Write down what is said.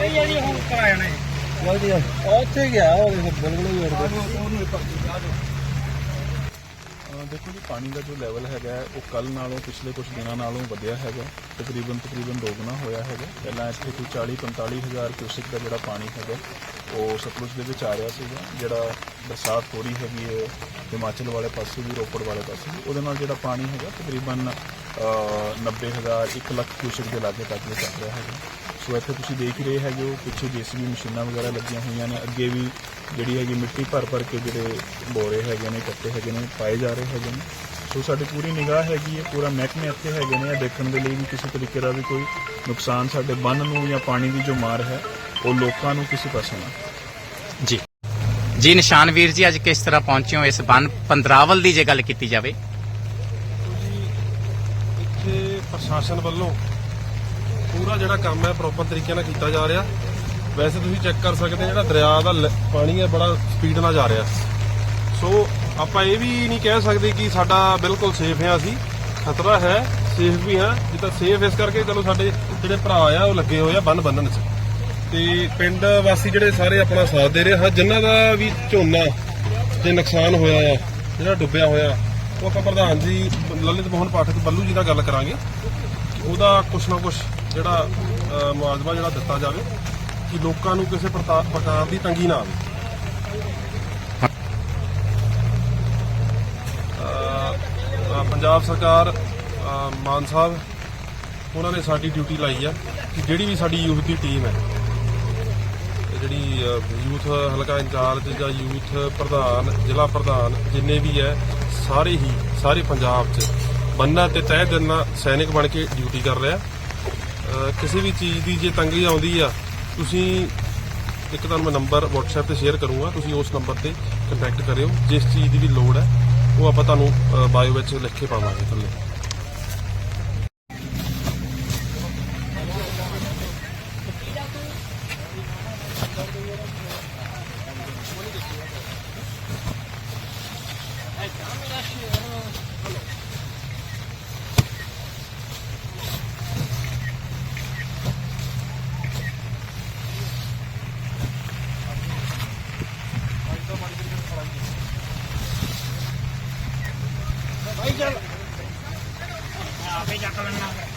ਇਹ ਜਿਹੜੀ ਹੁਣ ਕਰਾਇਆ ਨੇ। ਵਧੀਆ। ਉੱਥੇ ਗਿਆ ਉਹ ਬਿਲਕੁਲ ਹੀ ਉੜ ਗਿਆ। ਦੇਖੋ ਜੀ ਪਾਣੀ ਦਾ ਜੋ ਲੈਵਲ ਹੈਗਾ ਹੈ, ਉਹ ਕੱਲ ਨਾਲੋਂ ਪਿਛਲੇ ਕੁਝ ਦਿਨਾਂ ਨਾਲੋਂ ਵਧਿਆ ਹੈਗਾ ਤਕਰੀਬਨ ਤਕਰੀਬਨ ਦੋਗੁਣਾ ਹੋਇਆ ਹੈਗਾ ਪਹਿਲਾਂ ਇੱਥੇ ਕੋਈ 40 45 ਹਜ਼ਾਰ ਕਿਊਸਿਕ ਦਾ ਜਿਹੜਾ ਪਾਣੀ ਹੈਗਾ ਉਹ ਸਤਲੁਜ ਦੇ ਵਿੱਚ ਆ ਰਿਹਾ ਸੀਗਾ। ਜਿਹੜਾ ਬਰਸਾਤ ਹੋ ਰਹੀ ਹੈਗੀ ਹੈ ਹਿਮਾਚਲ ਵਾਲੇ ਪਾਸੇ ਵੀ ਰੋਪੜ ਵਾਲੇ ਪਾਸੇ ਵੀ ਉਹਦੇ ਨਾਲ ਜਿਹੜਾ ਪਾਣੀ ਹੈਗਾ ਤਕਰੀਬਨ ਅਹ 90 ਹਜ਼ਾਰ 1 ਲੱਖ ਕਿਊਸਿਕ ਦੇ ਲਾਗੇ ਤੱਕ ਇਹ ਚੱਲ ਰਿਹਾ ਹੈਗਾ ਸੋ ਇੱਥੇ ਤੁਸੀਂ ਦੇਖ ਹੀ ਰਹੇ ਹੈਗੇ ਹੋ ਪਿੱਛੇ ਜੀਸੀਬੀ ਮਸ਼ੀਨਾਂ ਵਗੈਰਾ ਲੱਗੀਆਂ ਹੋਈਆਂ ਨੇ। ਅੱਗੇ ਵੀ ਜਿਹੜੀ ਹੈਗੀ ਮਿੱਟੀ ਭਰ ਭਰ ਕੇ ਜਿਹੜੇ ਬੋਰੇ ਹੈਗੇ ਨੇ ਕੱਟੇ ਹੈਗੇ ਨੇ ਪਾਏ ਜਾ ਰਹੇ ਹੈਗੇ ਨੇ। ਸੋ ਸਾਡੀ ਪੂਰੀ ਨਿਗਾਹ ਹੈਗੀ ਹੈ ਪੂਰਾ ਮਹਿਕਮੇ ਇੱਥੇ ਹੈਗੇ ਨੇ। ਇਹ ਦੇਖਣ ਦੇ ਲਈ ਵੀ ਕਿਸੇ ਤਰੀਕੇ ਦਾ ਵੀ ਕੋਈ ਨੁਕਸਾਨ ਸਾਡੇ ਬੰਨ ਨੂੰ ਜਾਂ ਪਾਣੀ ਦੀ ਜੋ ਮਾਰ ਹੈ ਉਹ ਲੋਕਾਂ ਨੂੰ ਕਿਸੇ ਪਾਸੇ ਨਾ। ਜੀ। ਜੀ ਨਿਸ਼ਾਨ ਵੀਰ ਜੀ ਅੱਜ ਕਿਸ ਤਰ੍ਹਾਂ ਪਹੁੰਚੇ ਹੋ ਇਸ ਬੰਨ? ਪੰਦਰਾਵਲ ਦੀ ਜੇ ਗੱਲ ਕੀਤੀ ਜਾਵੇ। ਜੀ ਇੱਥੇ ਪ੍ਰਸ਼ਾਸਨ ਵੱਲੋਂ ਪੂਰਾ ਜਿਹੜਾ ਕੰਮ ਹੈ ਪ੍ਰੋਪਰ ਤਰੀਕੇ ਨਾਲ ਕੀਤਾ ਜਾ ਰਿਹਾ। ਵੈਸੇ ਤੁਸੀਂ ਚੈੱਕ ਕਰ ਸਕਦੇ ਜਿਹੜਾ ਦਰਿਆ ਦਾ ਲ- ਪਾਣੀ ਹੈ, ਬੜਾ ਸਪੀਡ ਨਾਲ ਜਾ ਰਿਹਾ। ਸੋ ਆਪਾਂ ਇਹ ਵੀ ਨਹੀਂ ਕਹਿ ਸਕਦੇ ਕਿ ਸਾਡਾ ਬਿਲਕੁਲ ਸੇਫ ਹੈ ਅਸੀਂ। ਖਤਰਾ ਹੈ ਸੇਫ ਵੀ ਹਾਂ। ਜਿੱਦਾਂ ਸੇਫ ਇਸ ਕਰਕੇ ਚਲੋ ਸਾਡੇ ਜਿਹੜੇ ਭਰਾ ਆ, ਉਹ ਲੱਗੇ ਹੋਏ ਆ ਬੰਨ ਬੰਨਣ 'ਚ। ਤੇ ਪਿੰਡ ਵਾਸੀ ਜਿਹੜੇ ਸਾਰੇ ਆਪਣਾ ਸਾਥ ਦੇ ਰਹੇ ਹਾਂ ਜਿਨ੍ਹਾਂ ਦਾ ਵੀ ਝੋਨਾ ਜੇ ਨੁਕਸਾਨ ਹੋਇਆ ਆ, ਜਿਹੜਾ ਡੁੱਬਿਆ ਹੋਇਆ, ਉਹ ਆਪਾਂ ਪ੍ਰਧਾਨ ਜੀ, ਲਲਿਤ ਮੋਹਨ ਪਾਠਕ ਬੱਲੂ ਜੀ ਨਾਲ ਗੱਲ ਕਰਾਂਗੇ। ਉਹਦਾ ਕੁਛ ਨਾ ਕੁਛ ਜਿਹੜਾ ਅਹ, ਮੁਆਵਜ਼ਾ ਜਿਹੜਾ ਦਿੱਤਾ ਜਾਵੇ ਕਿ ਲੋਕਾਂ ਨੂੰ ਕਿਸੇ ਪ੍ਰਤਾ- ਪ੍ਰਕਾਰ ਦੀ ਤੰਗੀ ਨਾ ਆਵੇ। ਪੰਜਾਬ ਸਰਕਾਰ ਮਾਨ ਸਾਹਿਬ ਉਹਨਾਂ ਨੇ ਸਾਡੀ ਡਿਊਟੀ ਲਾਈ ਆ ਕਿ ਜਿਹੜੀ ਵੀ ਸਾਡੀ ਯੂਥ ਦੀ ਟੀਮ ਹੈ ਜਿਹੜੀ ਯੂਥ ਹਲਕਾ ਇੰਚਾਰਜ ਜਾਂ ਯੂਥ ਪ੍ਰਧਾਨ ਜ਼ਿਲ੍ਹਾ ਪ੍ਰਧਾਨ ਜਿੰਨੇ ਵੀ ਹੈ ਸਾਰੇ ਹੀ ਸਾਰੇ ਪੰਜਾਬ 'ਚ ਬੰਨਾ ਤੇ ਤਹਿ ਦਿਨ ਸੈਨਿਕ ਬਣ ਕੇ ਡਿਊਟੀ ਕਰ ਰਿਹਾ। ਕਿਸੇ ਵੀ ਚੀਜ਼ ਦੀ ਜੇ ਤੰਗੀ ਆਉਂਦੀ ਆ, ਤੁਸੀਂ ਇੱਕ ਤਾਂ ਮੈਂ ਨੰਬਰ WhatsApp ਤੇ ਸ਼ੇਅਰ ਕਰੂੰਗਾ, ਤੁਸੀਂ ਉਸ ਨੰਬਰ ਤੇ ਕੰਟੈਕਟ ਕਰਿਓ, ਜਿਸ ਚੀਜ਼ ਦੀ ਵੀ ਲੋੜ ਹੈ, ਉਹ ਆਪਾਂ ਤੁਹਾਨੂੰ ਬਾਇਓ ਵਿੱਚ ਲਿਖ ਕੇ ਪਾਵਾਂਗੇ ਥੱਲੇ। ਇਹ ਕੰਮ ਰਾਸ਼ੀ bây giờ bây giờ tôi làm